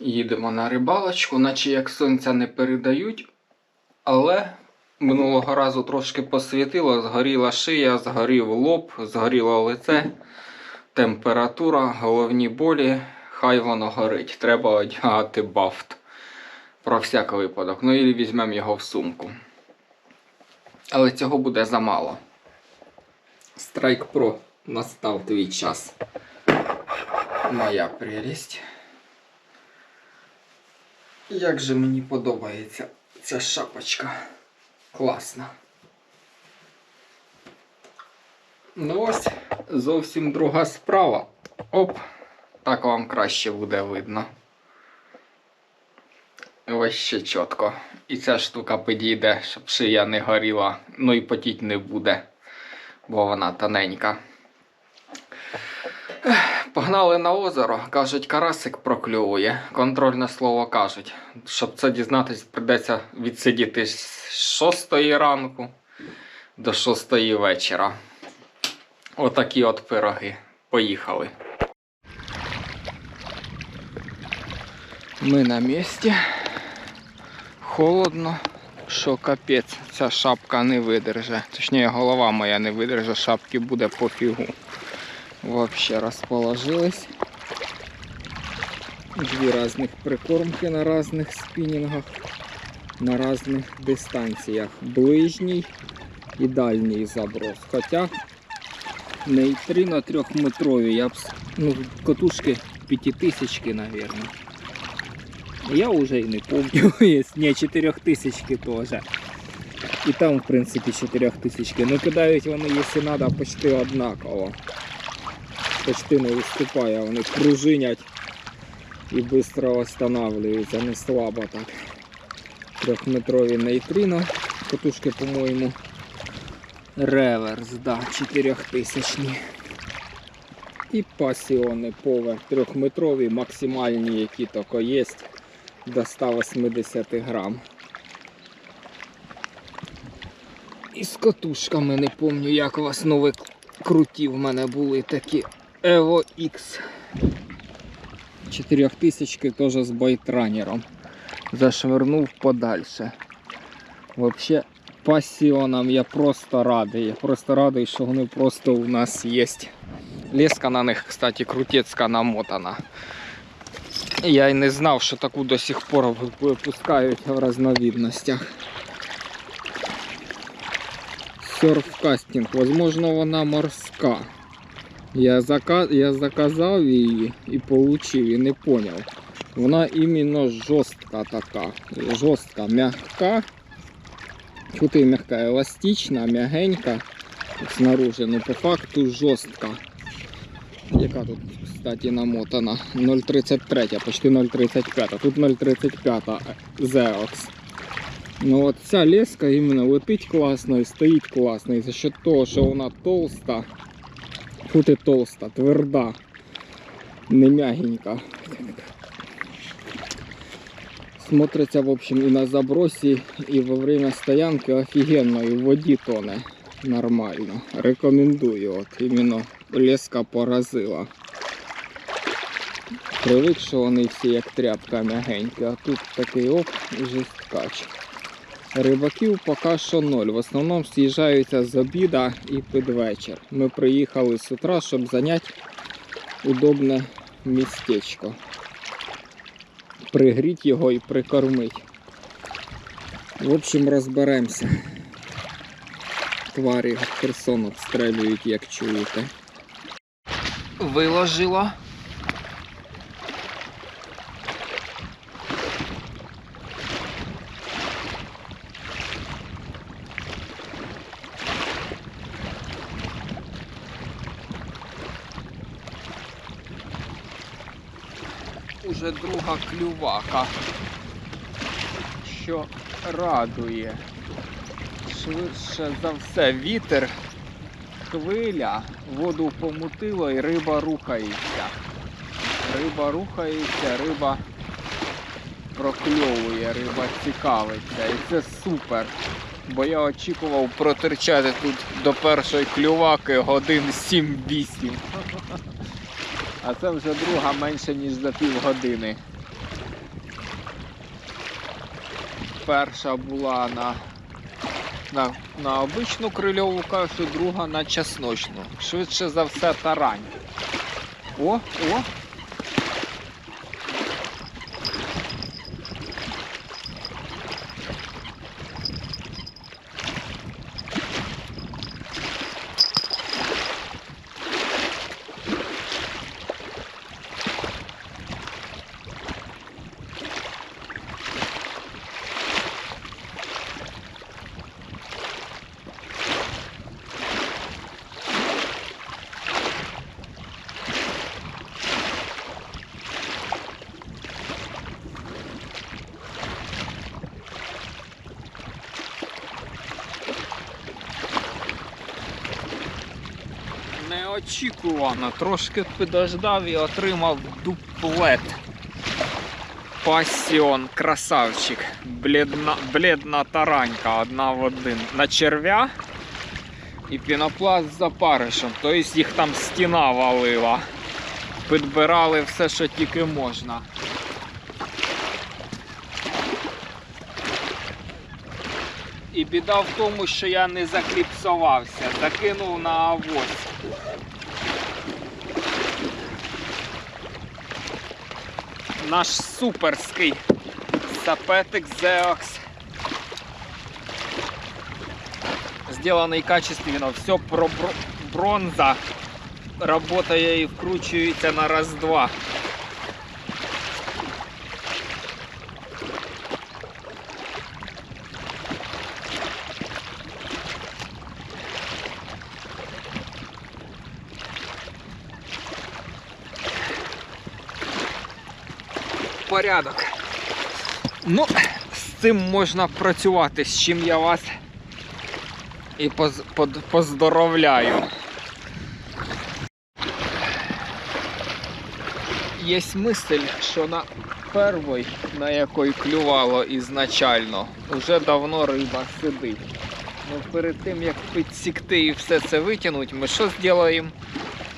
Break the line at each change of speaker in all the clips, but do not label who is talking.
Їдемо на рибалочку, наче як сонця не передають. Але минулого разу трошки посвітило, згоріла шия, згорів лоб, згоріло лице, температура, головні болі. Хай воно горить. Треба одягати бафт. Про всяк випадок. Ну і візьмемо його в сумку. Але цього буде замало. Страйк Pro настав твій час. Моя прелість. Як же мені подобається ця шапочка. Класна. Ну ось зовсім друга справа. Оп, так вам краще буде видно. Ось ще чітко. І ця штука підійде, щоб шия не горіла. Ну і потіть не буде, бо вона тоненька. Погнали на озеро. Кажуть, карасик прокльовує. Контрольне слово кажуть. Щоб це дізнатись, придеться відсидіти з 6 ранку до 6 вечора. Отакі от пироги. Поїхали. Ми на місці. Холодно, що капець, ця шапка не видерже. Точніше, голова моя не видерже, шапки буде пофігу. Вообще расположилась. Дві різних прикормки на різних спінінгах, на різних дистанціях. Ближній і дальній заброс. Хоча нейтрино трьохметрові, я б с- ну, катушки п'ятитисячки, мабуть. Я вже і не помню, ні, чотирьохтисячки теж. І там, в принципі, чотирьохтисячки. Ну кидають вони, якщо треба, почти однаково Почти не виступає, вони пружинять і швидко встановлюються, не слабо так. Трьохметрові нейтрино, катушки, по-моєму, реверс, да, 4000 І пасіони повер трьохметрові, максимальні, які тільки є, до 180 грам. І з катушками не пам'ятаю, як у вас нові круті в мене були такі Evo X. 4000 теж з байтранером. Зашвирнув подальше. Вообще пасіонам я просто радий. Я просто радий, що вони просто у нас є. Леска на них, кстати, крутецька намотана. Я й не знав, що таку до сих пор випускають в разновидностях. Серфкастинг, возможно, вона морська. Я, зака... я заказав її і получив, і не поняв. Вона іменно жорстка така. Жорстка, м'яка. Чути м'яка, еластична, м'ягенька снаружи, ну по факту жорстка. Яка тут, кстати, намотана? 0,33, почти 0,35. Тут 0,35 Zeox. Ну от ця леска іменно летить класно і стоїть класно. І за счет того, що вона толста, тут толста, тверда, не м'ягенька. Смотриться, в общем, і на забросі, і во время стоянки офігенно, і в воді тоне нормально. Рекомендую. От іменно леска поразила. Привик, що вони всі як тряпка м'ягенькі, а тут такий оп і жесткач. Рибаків поки що ноль. В основному з'їжджаються з обіда і під вечір. Ми приїхали з утра, щоб зайняти удобне містечко. Пригріти його і прикормити. В общем, розберемося. Тварі Херсон обстрілюють, як чуєте. Виложила. Уже друга клювака, що радує. Швидше за все вітер, хвиля, воду помутило і риба рухається. Риба рухається, риба прокльовує, риба цікавиться. І це супер. Бо я очікував протерчати тут до першої клюваки годин 7-8 а це вже друга менше, ніж за пів години. Перша була на на, на обичну крильову кашу, друга на чесночну. Швидше за все тарань. О, о! Неочікувано, трошки підождав і отримав дуплет. Пасіон, красавчик. Бледна, бледна таранька одна в один. На черв'я і пінопласт з запаришем. Тобто їх там стіна валила. Підбирали все, що тільки можна. І біда в тому, що я не закліпсувався, закинув на авось. Наш суперський сапетик Zeox. Сделанный качественно, все про бро- бронза. Работає і вкручується на раз-два. Порядок. Ну, з цим можна працювати, з чим я вас і поз, под- поздоровляю. Є мисль, що на першій, на якій клювало ізначально, вже давно риба сидить. Ну, перед тим як підсікти і все це витягнути, ми що зробимо?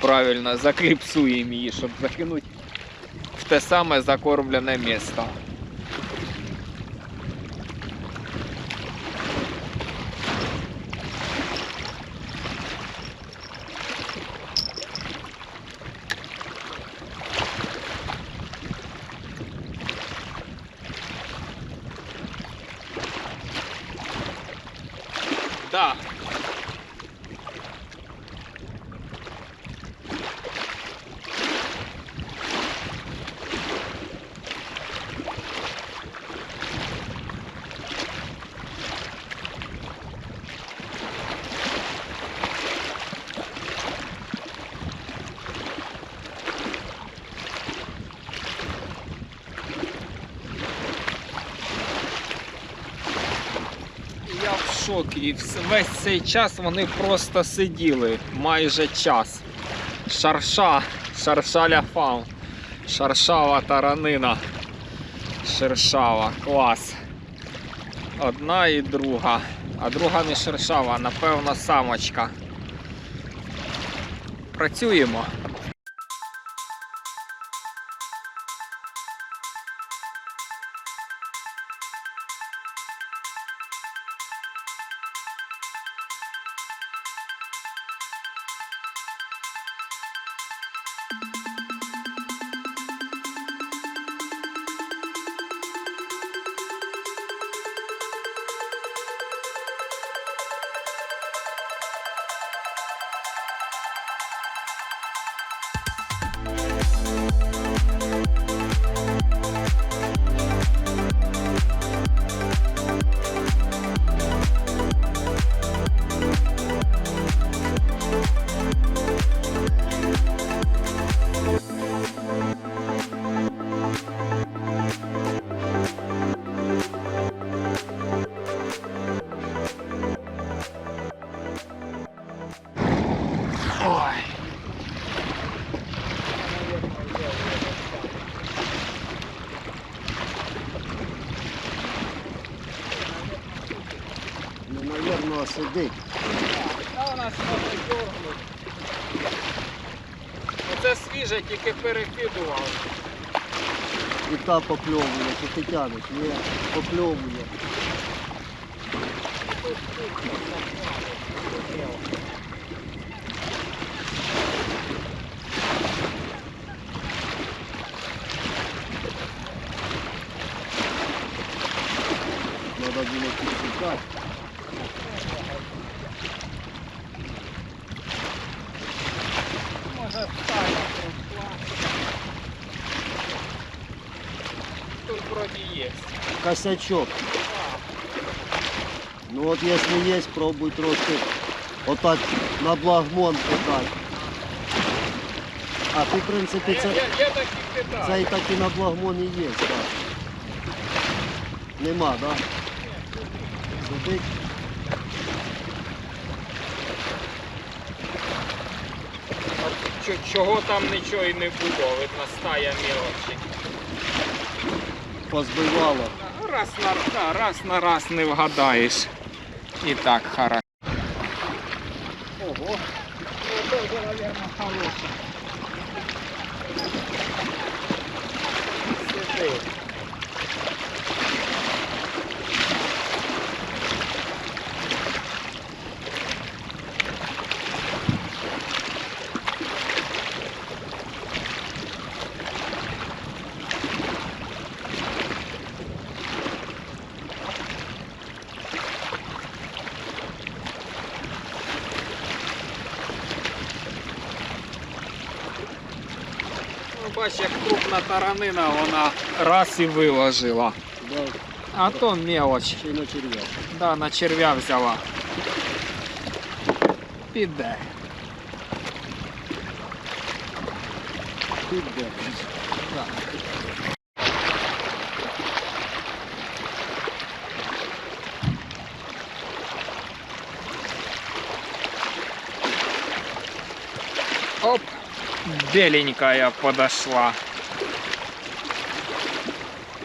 Правильно, закліпсуємо її, щоб закинути те саме закормлене місто. Да. Я. І весь цей час вони просто сиділи майже час. Шарша, шаршаля фам. Шаршава таранина. Шершава, клас. Одна і друга. А друга не шершава, напевно, самочка. Працюємо.
Сидить.
У нас може. Оце свіже, тільки перекидував.
І та попльовує, чи ти тянеш, ні, попльовує. Надо було підшукати.
Тут вроді є.
Косячок. Ну от якщо є, пробуй трошки отак на благмон кидати. А ти, в принципі, це,
я так і
це і так і на благмоні є, так. Нема, так? Да? Сидить.
Чого там нічого і не було, видно стая мілочі.
Позбивало.
Раз на, раз на раз не вгадаєш. І так хорошо. Ого. Ну, це вже, мабуть, хороше. Сиди. бач, як крупна таранина, вона раз і виложила.
Да,
А то мелоч.
ще й на черв'я.
Да, на черв'я взяла. Піде.
Піде.
Да. Беленькая подошла.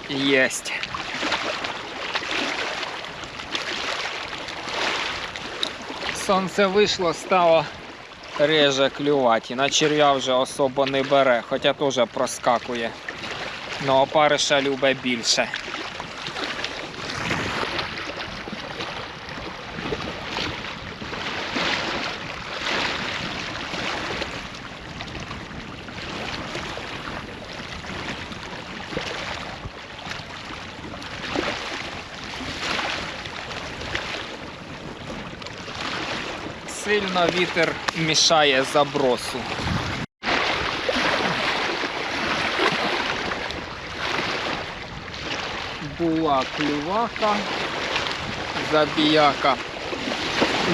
Есть. Сонце вийшло, стало реже клювати. На черв'я вже особо не бере, хоча теж проскакує. Но опариша любить більше. Сильно вітер мішає забросу. Була клювака, забіяка.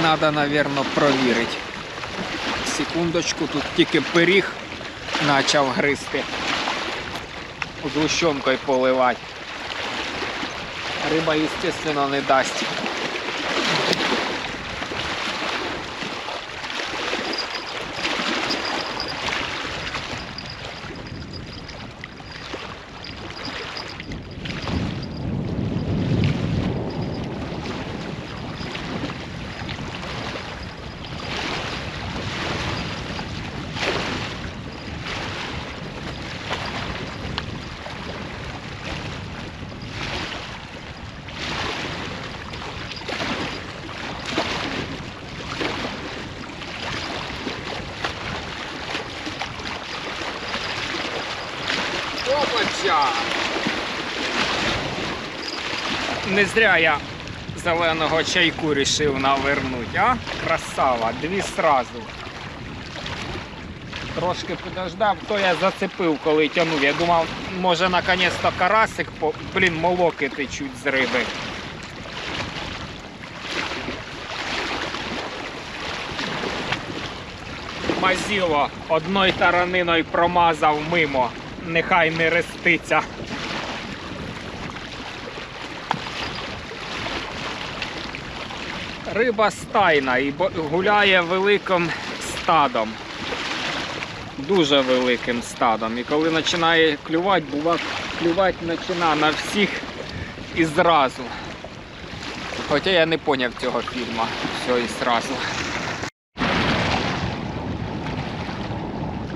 Надо, наверно, провірити. Секундочку, тут тільки пиріг почав гризти. Згущенкою поливати. Риба, естественно, не дасть. Не зря я зеленого чайку рішив навернуть, а? Красава, дві сразу. Трошки подождав, то я зацепив, коли тянув. Я думав, може наконець-то карасик, по... блін, молоки течуть з риби. Мазіло одною тараниною промазав мимо. Нехай не реститься. Риба стайна і гуляє великим стадом. Дуже великим стадом. І коли починає клювати, бува клювати починає на всіх і зразу. Хоча я не поняв цього фільму. Все і зразу.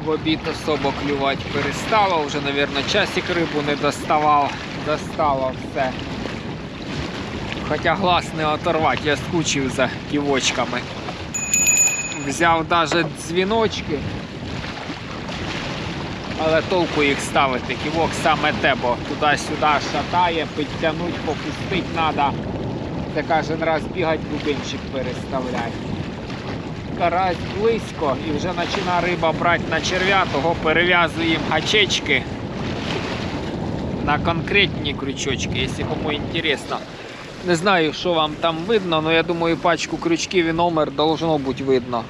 В обід особо клювати перестало, вже, мабуть, часик рибу не доставав, достало все. Хоча глаз не оторвати, я скучив за ківочками. Взяв навіть дзвіночки. Але толку їх ставити. Ківок саме те, бо туди-сюди шатає, підтягнуть, попустити треба. Це кожен раз бігать, бубенчик переставляти. Карась близько і вже починає риба брати на черв'я, того перев'язуємо гачечки на конкретні крючочки, якщо кому інтересно. Не знаю, що вам там видно, але я думаю, пачку крючків і номер должно бути видно.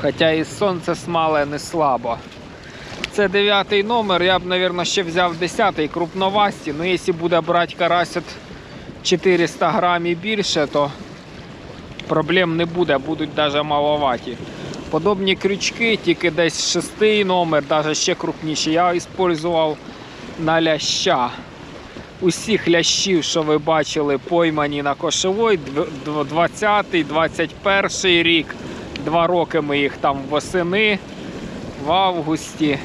Хоча і сонце смале не слабо. Це дев'ятий номер, я б, мабуть, ще взяв десятий крупновасті, але якщо буде брати карась от 400 грамів більше, то проблем не буде, будуть навіть маловаті. Подобні крючки, тільки десь шестий номер, навіть ще крупніші, я використовував на ляща. Усіх лящів, що ви бачили, поймані на кошовой, 20-21 рік. Два роки ми їх там восени, в августі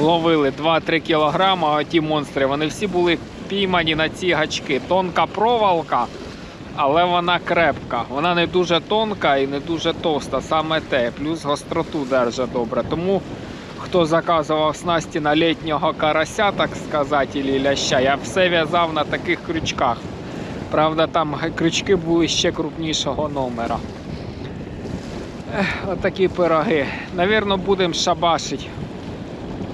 ловили 2-3 кілограма, а ті монстри, вони всі були піймані на ці гачки. Тонка проволока, але вона крепка. Вона не дуже тонка і не дуже товста, саме те. Плюс гостроту держить добре. Тому хто заказував снасті на літнього карася, так сказати, і ляща, я все в'язав на таких крючках. Правда, там крючки були ще крупнішого номера. Отакі пироги. Навірно, будемо шабашити.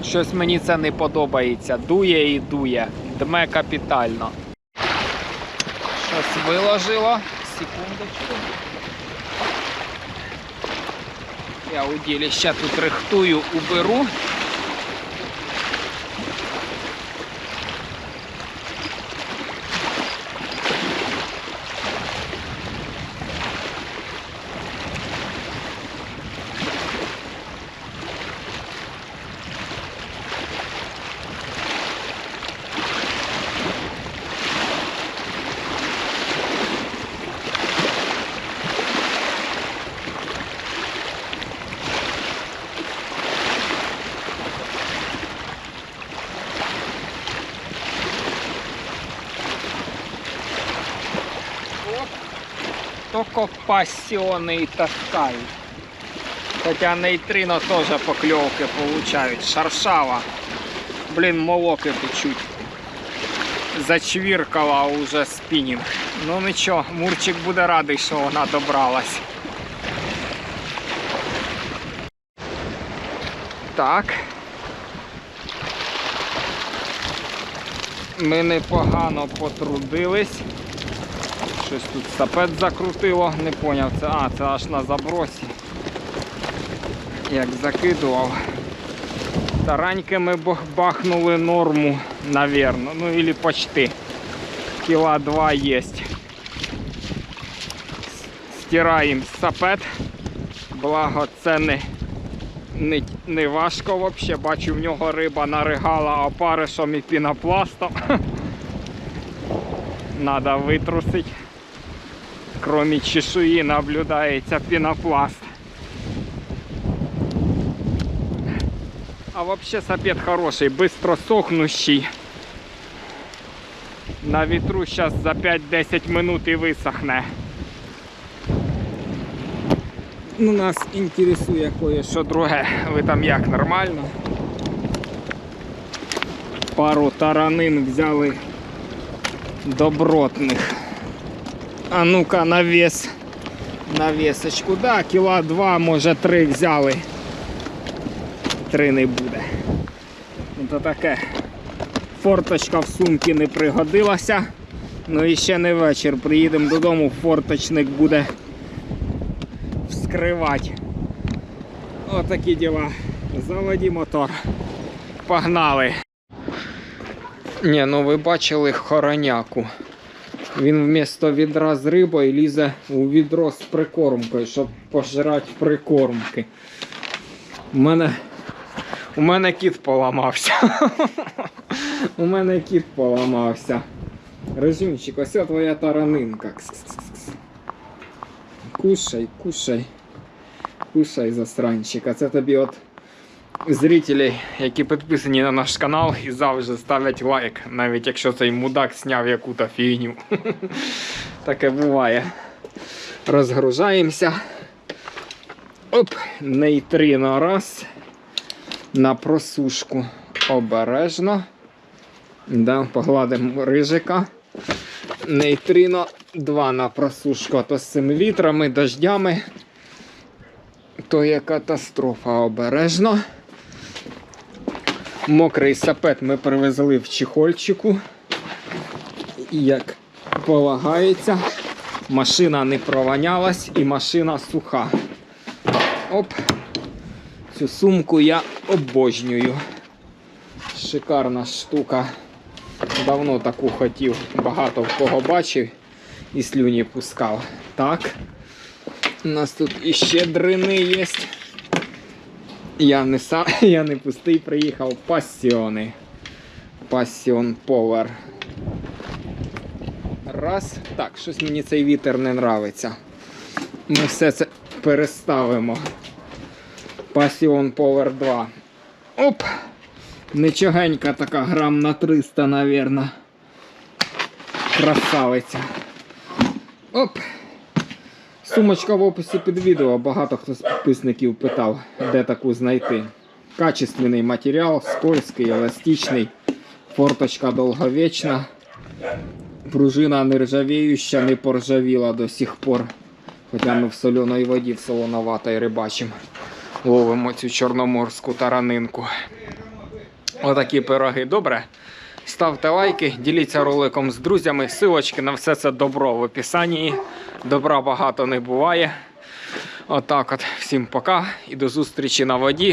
Щось мені це не подобається. Дує і дує. Дме капітально. Щось виложило. Секундочку. Я удилище тут рихтую, уберу. Только пассионы таскают. Хотя нейтрино тоже поклевки получают. Шаршава. Блин, молоки течуть. Зачвіркала уже спінінг. Ну нічого, Мурчик буде радий, що вона добралась. Так. Ми непогано потрудились. Щось тут сапет закрутило, не поняв це. А, це аж на забросі. Як закидував. Тараньки ми бахнули норму, навірно. Ну или почти. Кіла два є. Стираємо сапет. Благо це не, не, не важко взагалі. Бачу в нього риба наригала опаришем і пінопластом. Надо витрусити. Кроме чешуї наблюдається пінопласт. А вообще сапет хороший, быстро сохнущий. На ветру сейчас за 5-10 минут і висохне. Ну, нас інтересує кое-що друге. Ви там як нормально? Пару таранин взяли добротних. А ну-ка на вес. На весочку. Да, кіла два, може три взяли. Три не буде. Ну то таке. Форточка в сумці не пригодилася. Ну і ще не вечір. Приїдемо додому, форточник буде вскривати. Отакі діла. Заводі мотор. Погнали. Ні, ну ви бачили хороняку. Він вмісто відра з рибою лізе у відро з прикормкою, щоб пожрати прикормки. У мене, у мене кіт поламався. у мене кіт поламався. Режимчик, ось твоя таранинка. Кушай, кушай. Кушай, засранчик. А це тобі от зрителей, які підписані на наш канал і завжди ставлять лайк, навіть якщо цей мудак зняв яку-то фігню. Таке буває. Розгружаємося. Оп, нейтрино раз. На просушку обережно. Да, погладимо рижика. Нейтрино 2 на просушку, а то з цими вітрами, дождями. То є катастрофа обережно. Мокрий сапет ми привезли в чехольчику. Як полагається, машина не провонялась і машина суха. Оп. Цю сумку я обожнюю. Шикарна штука. Давно таку хотів, багато в кого бачив і слюні пускав. Так. У нас тут іще дрини є. Я не сам, я не пустий, приїхав пасіони. Пасіон Power. Раз. Так, щось мені цей вітер не нравиться. Ми все це переставимо. Пасіон Power 2. Оп! Нечогенька така, грам на 300, навірно. Красавиця. Оп! Сумочка в описі під відео. Багато хто з підписників питав, де таку знайти. Качественний матеріал, скользкий, еластичний, форточка довговічна. Пружина нержавіюча, не поржавіла до сих пор. Хоча ми в соленій воді в солоноватій рибачимо. Ловимо цю чорноморську таранинку. Отакі пироги. Добре. Ставте лайки, діліться роликом з друзями. Силочки на все це добро в описанні. Добра багато не буває. Отак от. Всім пока і до зустрічі на воді.